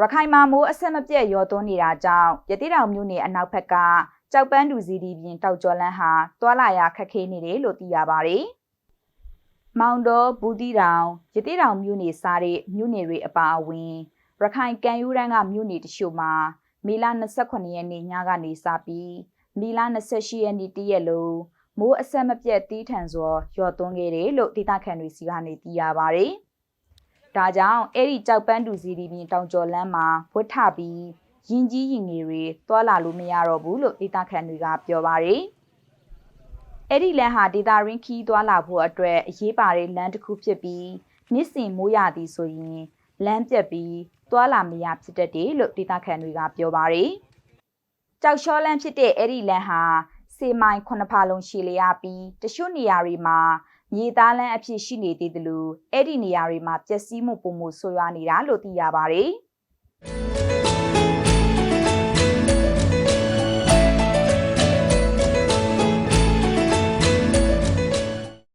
ရခိုင်မှာမိုးအဆက်မပြတ်ရောသွန်းနေတာကြောင့်ရတိတောင်မြို့နယ်အနောက်ဘက်ကကြောက်ပန်းတူစီဒီပြင်တောက်ကျော်လန်းဟာတွာလာရခက်ခဲနေတယ်လို့သိရပါတယ်။မောင်တော်ဘူးတီတောင်ရတိတောင်မြို့နယ်စားတဲ့မြို့နယ်တွေအပါအဝင်ရခိုင်ကံယူရန်ကမြို့နယ်တချို့မှာမေလ28ရက်နေ့ညကနေစပြီးမေလ28ရက်နေ့တည့်ရက်လုံးမိုးအဆက်မပြတ်တီးထန်စွာရောသွန်းခဲ့တယ်လို့ဒေသခံတွေစီကနေသိရပါတယ်။ ဒါကြောင့်အဲ့ဒီကြောက်ပန်းတူစီဒီပြင်တောင်ကျော်လန်းမှာဝတ်ထပြီးရင်ကြီးရင်ငယ်တွေတွာလာလို့မရတော့ဘူးလို့ဒေသခံတွေကပြောပါတယ်။အဲ့ဒီလမ်းဟာဒေတာရင်းခီးတွာလာဖို့အတွက်အရေးပါတဲ့လမ်းတစ်ခုဖြစ်ပြီးနှစ်စဉ်မိုးရသည်ဆိုရင်လမ်းပြက်ပြီးတွာလာမရဖြစ်တတ်တယ်လို့ဒေသခံတွေကပြောပါတယ်။ကြောက်လျှောလန်းဖြစ်တဲ့အဲ့ဒီလမ်းဟာစေမိုင်ခုနှစ်ဖာလုံးရှည်လျားပြီးတချို့နေရာတွေမှာ မြေသားလန်းအဖြစ်ရှိနေသေးတယ်လို့အဲ့ဒီနေရာတွေမှာပျက်စီးမှုပုံမှုဆိုးရွားနေတာလို့သိရပါတယ်။